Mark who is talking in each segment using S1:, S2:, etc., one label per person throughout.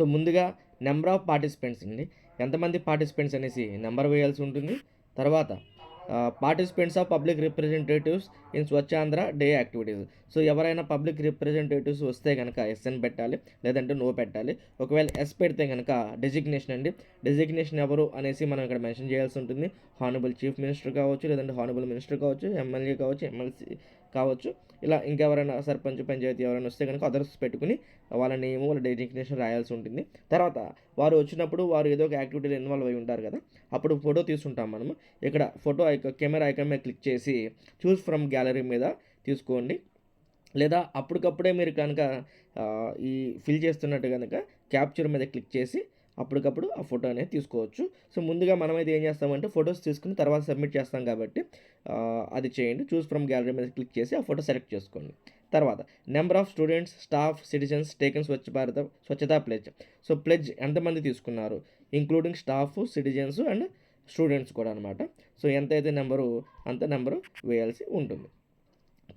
S1: So ముందుగా number of participants అండి. ఎంతమంది పార్టిసిపెంట్స్ అనేసి నెంబర్ వేయాల్సి ఉంటుంది. తర్వాత participants of public representatives in Swachhandhra day activities so ఎవరైనా పబ్లిక్ రిప్రజెంటేటివ్స్ వస్తే కనుక ఎస్ఎన్ పెట్టాలి లేదంటే నో పెట్టాలి. ఒకవేళ ఎస్ పెడితే కనుక డెసిగ్నేషన్ అండి. డెసిగ్నేషన్ ఎవరు అనేసి మనం ఇక్కడ మెన్షన్ చేయాల్సి ఉంటుంది. హానబుల్ చీఫ్ మినిస్టర్ కావచ్చు లేదంటే హానబుల్ మినిస్టర్ కావచ్చు ఎమ్మెల్యే కావచ్చు ఎమ్మెల్సీ కావచ్చు. ఇలా ఇంకెవరైనా సర్పంచ్ పంచాయతీ ఎవరైనా వస్తే కనుక అదర్స్ పెట్టుకుని వాళ్ళ నేమ్ వాళ్ళ డెసిగ్నేషన్ రాయాల్సి ఉంటుంది. తర్వాత వారు వచ్చినప్పుడు వారు ఏదో ఒక యాక్టివిటీలో ఇన్వాల్వ్ అయి ఉంటారు కదా అప్పుడు ఫోటో తీసుకుంటాం మనము. ఇక్కడ ఫోటో ఐక కెమెరా ఐకాన్ మీద క్లిక్ చేసి చూస్ ఫ్రమ్ గ్యాలరీ మీద తీసుకోండి. లేదా అప్పటికప్పుడే మీరు కనుక ఈ ఫిల్ చేస్తున్నట్టు కనుక క్యాప్చర్ మీద క్లిక్ చేసి అప్పటికప్పుడు ఆ ఫోటో అనేది తీసుకోవచ్చు. సో ముందుగా మనమైతే ఏం చేస్తామంటే ఫొటోస్ తీసుకుని తర్వాత సబ్మిట్ చేస్తాం కాబట్టి అది చేయండి. చూస్ ఫ్రమ్ గ్యాలరీ మీద క్లిక్ చేసి ఆ ఫోటో సెలెక్ట్ చేసుకోండి. తర్వాత number of students staff citizens taken Swachh Bharat Swachhata pledge. So pledge ఎంతమంది తీసుకున్నారు? Including staff citizens and students కూడా అనమాట సో ఎంతైతే నెంబరు అంత నెంబరు వేయాల్సి ఉంటుంది.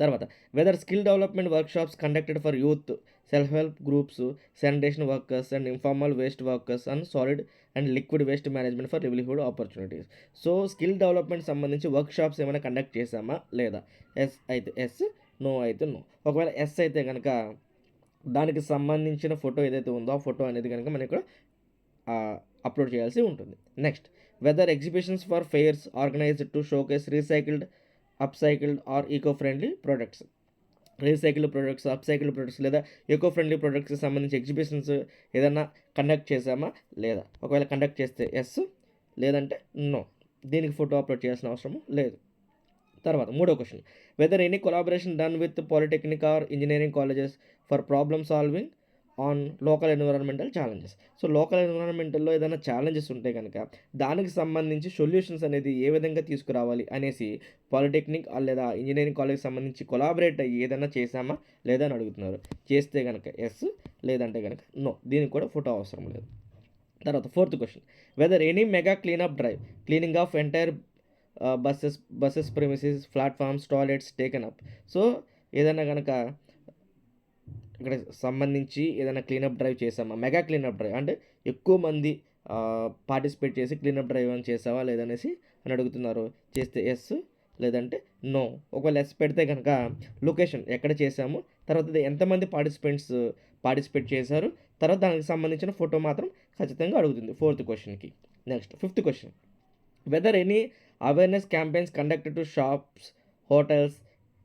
S1: తర్వాత whether skill development workshops conducted for youth self help groups sanitation workers and informal waste workers and solid and liquid waste management for livelihood opportunities so skill development సంబంధించి workshops ఏమైనా conduct చేశామా? లేదా? Yes అయితే yes no అయితే no. ఒకవేళ yes అయితే కనుక దానికి సంబంధించిన ఫోటో ఏదైతే ఉందో ఆ ఫోటో అనేది కనుక మనం ఇక్కడ అప్లోడ్ చేయాల్సి ఉంటుంది. Next whether exhibitions for fairs organised to showcase recycled upcycled or eco friendly products recycle products upcycle products లేదా ఎకో ఫ్రెండ్లీ ప్రొడక్ట్స్కి సంబంధించి ఎగ్జిబిషన్స్ ఏదైనా కండక్ట్ చేసామా లేదా. ఒకవేళ కండక్ట్ చేస్తే ఎస్ లేదంటే నో దీనికి ఫోటో అప్లోడ్ చేయాల్సిన అవసరం లేదు. తర్వాత మూడో question whether any collaboration done with polytechnic or engineering colleges for problem solving on local environmental challenges so local ఎన్విరాన్మెంటల్లో ఏదైనా ఛాలెంజెస్ ఉంటే కనుక దానికి సంబంధించి సొల్యూషన్స్ అనేది ఏ విధంగా తీసుకురావాలి అనేసి పాలిటెక్నిక్ ఆ లేదా ఇంజనీరింగ్ కాలేజ్ సంబంధించి కొలాబరేట్ అయ్యి ఏదైనా చేశామా లేదా అని అడుగుతున్నారు. చేస్తే కనుక ఎస్ లేదంటే కనుక నో దీనికి కూడా ఫోటో అవసరం లేదు. తర్వాత fourth question whether any mega cleanup drive cleaning of entire buses buses premises platforms toilets taken up so ఏదైనా కనుక ఇక్కడ సంబంధించి ఏదైనా క్లీనప్ డ్రైవ్ చేసామా? మెగా క్లీనప్ డ్రైవ్ అంటే ఎక్కువ మంది పార్టిసిపేట్ చేసి క్లీనప్ డ్రైవ్ అని చేసావా లేదనేసి అని అడుగుతున్నారు. చేస్తే ఎస్ లేదంటే నో ఒకవేళ ఎస్ పెడితే కనుక లొకేషన్ ఎక్కడ చేసాము? తర్వాత ఎంతమంది పార్టిసిపెంట్స్ పార్టిసిపేట్ చేశారు? తర్వాత దానికి సంబంధించిన ఫోటో మాత్రం ఖచ్చితంగా అడుగుతుంది ఫోర్త్ క్వశ్చన్కి next fifth question whether any awareness campaigns conducted to shops hotels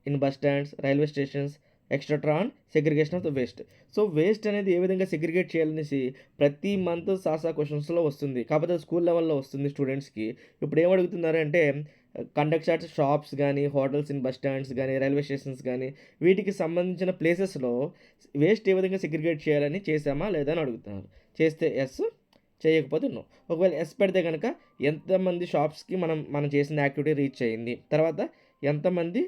S1: in bus stands railway stations extra on segregation of the waste so waste అనేది ఏ విధంగా సెగ్రిగేట్ చేయాలనేసి ప్రతి మంత్ సాసా క్వశ్చన్స్లో వస్తుంది. కాకపోతే స్కూల్ లెవెల్లో వస్తుంది స్టూడెంట్స్కి ఇప్పుడు ఏం అడుగుతున్నారు అంటే కండక్ట్ చార్ట్స్ షాప్స్ కానీ హోటల్స్ ఇన్ బస్ స్టాండ్స్ కానీ రైల్వే స్టేషన్స్ కానీ వీటికి సంబంధించిన ప్లేసెస్లో వేస్ట్ ఏ విధంగా సెగ్రిగేట్ చేయాలని చేసామా లేదా అని అడుగుతున్నారు. చేస్తే ఎస్ చేయకపోతే నో ఒకవేళ ఎస్ పెడితే కనుక ఎంతమంది షాప్స్కి మనం మనం చేసిన యాక్టివిటీ రీచ్ అయ్యింది తర్వాత ఎంతమంది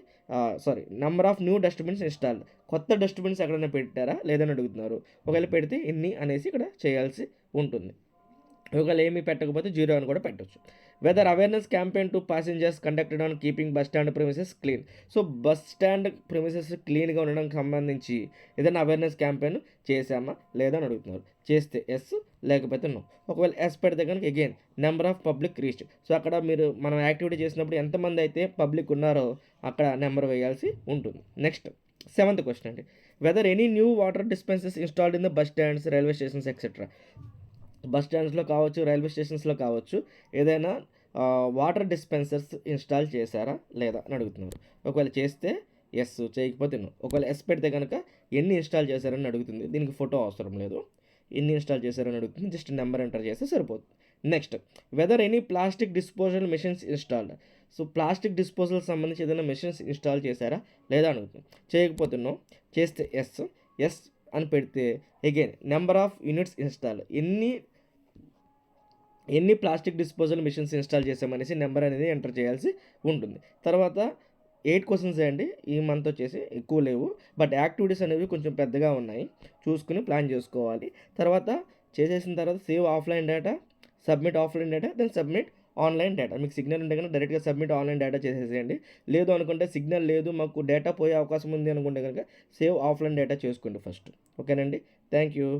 S1: sorry number of new dustbins install కొత్త డస్ట్బిన్స్ ఎక్కడైనా పెట్టారా? లేదని అడుగుతున్నారు. ఒకవేళ పెడితే ఇన్ని అనేసి ఇక్కడ చేయాల్సి ఉంటుంది. ఒకవేళ ఏమీ పెట్టకపోతే జీరో అని కూడా పెట్టవచ్చు whether awareness campaign to passengers conducted on keeping bus stand premises clean so bus stand premises క్లీన్గా ఉండడానికి సంబంధించి ఏదైనా అవేర్నెస్ క్యాంపెయిన్ చేశామా? లేదా అని అడుగుతున్నారు. చేస్తే ఎస్ లేకపోతే నో ఒకవేళ ఎస్ పెడితే కనుక again number of public reach so అక్కడ మీరు మనం యాక్టివిటీ చేసినప్పుడు ఎంతమంది అయితే పబ్లిక్ ఉన్నారో అక్కడ నెంబర్ వేయాల్సి ఉంటుంది. నెక్స్ట్ సెవెంత్ క్వశ్చన్ అండి. Whether any new water dispensers installed in the bus stands railway stations etcetera bus స్టాండ్స్లో కావచ్చు రైల్వే స్టేషన్స్లో కావచ్చు ఏదైనా వాటర్ డిస్పెన్సర్స్ ఇన్స్టాల్ చేశారా లేదా అని అడుగుతున్నారు. ఒకవేళ చేస్తే ఎస్ చేయకపోతే ఒకవేళ ఎస్ పెడితే కనుక ఎన్ని ఇన్స్టాల్ చేశారని అడుగుతుంది. దీనికి ఫోటో అవసరం లేదు. ఎన్ని ఇన్స్టాల్ చేశారని అడుగుతుంది. జస్ట్ నెంబర్ ఎంటర్ చేస్తే సరిపోతుంది next whether any plastic disposal machines installed so plastic disposal సంబంధించి ఏదైనా మెషిన్స్ ఇన్స్టాల్ చేశారా? లేదా అడుగుతుంది. చేయకపోతే నో చేస్తే ఎస్ ఎస్ అని పెడితే again number of units install ఎన్ని ఎన్ని ప్లాస్టిక్ డిస్పోజల్ మిషన్స్ ఇన్స్టాల్ చేసామనేసి నెంబర్ అనేది ఎంటర్ చేయాల్సి ఉంటుంది. తర్వాత ఎయిట్ క్వశ్చన్స్ అండి. ఈ మంత్ వచ్చేసి ఎక్కువ లేవు. బట్ యాక్టివిటీస్ అనేవి కొంచెం పెద్దగా ఉన్నాయి. చూసుకుని ప్లాన్ చేసుకోవాలి. తర్వాత చేసేసిన తర్వాత save offline data submit offline data then submit online data. మీకు సిగ్నల్ ఉంటే కనుక డైరెక్ట్గా సబ్మిట్ ఆన్లైన్ డేటా చేసేసేయండి. లేదు అనుకుంటే సిగ్నల్ లేదు మాకు డేటా పోయే అవకాశం ఉంది అనుకుంటే కనుక సేవ్ ఆఫ్లైన్ డేటా చేసుకోండి ఫస్ట్. ఓకేనండి? Thank you